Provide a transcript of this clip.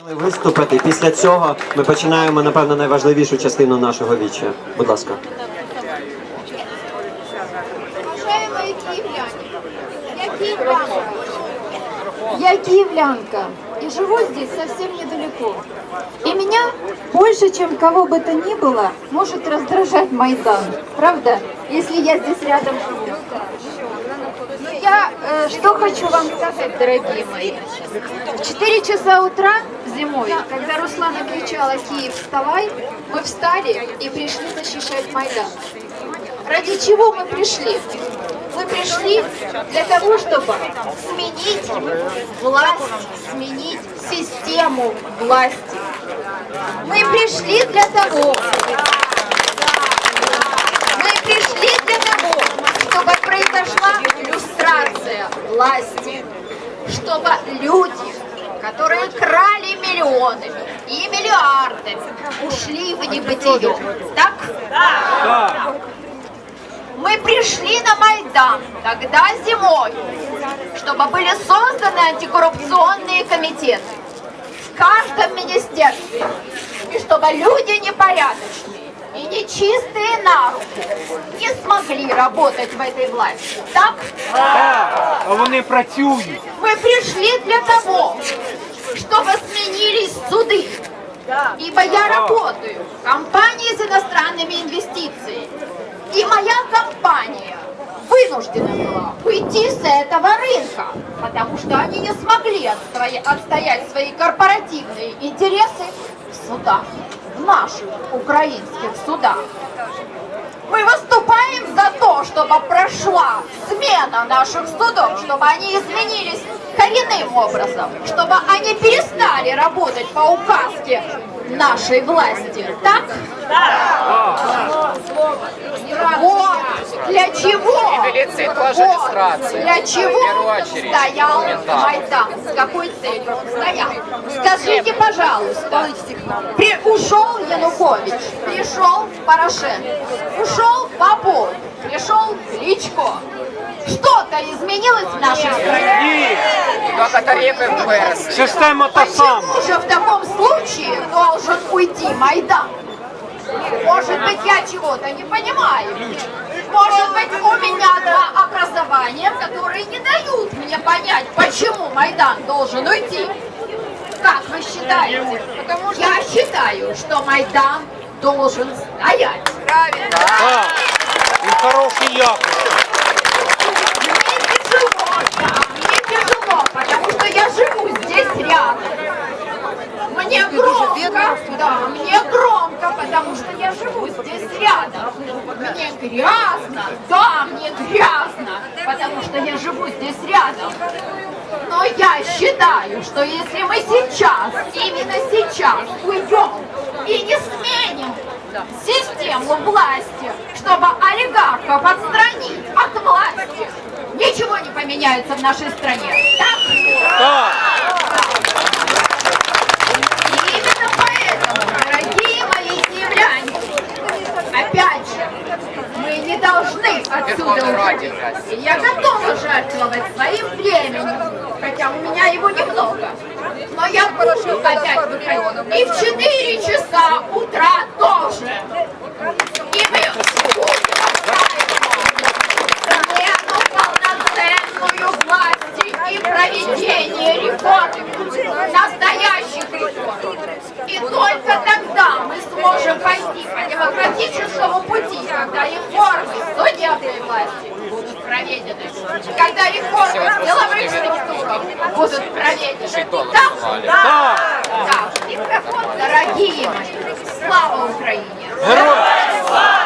Виступити. Після цього ми починаємо, напевно, найважливішу частину нашого віча. Будь ласка. Уважаемые киевляне, я киевлянка. Я киевлянка и живу здесь совсем недалеко. И меня больше, чем кого бы то ни было, может раздражать Майдан. Правда? Если я здесь рядом живу. Но я э, что хочу вам сказать, дорогие мои. В 4 часа утра зимой, когда Руслана кричала «Киев, вставай!», мы встали и пришли защищать Майдан. Ради чего мы пришли? Мы пришли для того, чтобы сменить власть, сменить систему власти. Мы пришли для того, мы пришли для того, чтобы произошла люстрация власти, чтобы люди, которые крали миллионами и миллиардами, ушли в небытие. Так? Мы пришли на Майдан тогда зимой, чтобы были созданы антикоррупционные комитеты в каждом министерстве, и чтобы люди непорядочные и нечистые на руку не смогли работать в этой власти. Так? А вони працюють. Мы пришли для того, чтобы сменились суды. Ибо я работаю в компании с иностранными инвестициями. И моя компания вынуждена была уйти с этого рынка, потому что они не смогли отстоя- отстоять свои корпоративные интересы в судах, в наших украинских судах. Мы выступаем чтобы прошла смена наших судов, чтобы они изменились коренным образом, чтобы они перестали работать по указке нашей власти. Так? Вот для чего? И вот для чего стоял. Майдан? С какой целью он стоял? Скажите, пожалуйста, при- ушел Янукович, пришел Порошенко, ушел Попов, пришел Кличко. Что-то изменилось в нашей стране? Тарифы выросли. система та сама. Почему же в таком случае должен уйти Майдан? Может быть, я чего-то не понимаю. Может быть, у меня два образования, которые не дают мне понять, почему Майдан должен уйти. Как вы считаете? Я считаю, что Майдан должен стоять. Правильно. Громко, да, мне громко, потому что я живу здесь рядом. Мне грязно, да, мне грязно, потому что я живу здесь рядом. Но я считаю, что если мы сейчас, именно сейчас уйдем и не сменим систему власти, чтобы олигархов отстранить от власти, ничего не поменяется в нашей стране. Так? Так. И именно поэтому, дорогие мои киевляне, опять же, мы не должны отсюда Верховной Раде уходить. жать. И я готова жертвовать своим временем, хотя у меня его немного. Но я буду опять выходить. И в 4 часа утра тоже. И мы полноценную власти и проведение реформ, настоящих реформ. И только тогда мы сможем пойти по демократическому пути, Когда реформы деловых будут проведены. Да? Да! Да! Микрофон, дорогие мои! Слава Украине! Героям слава!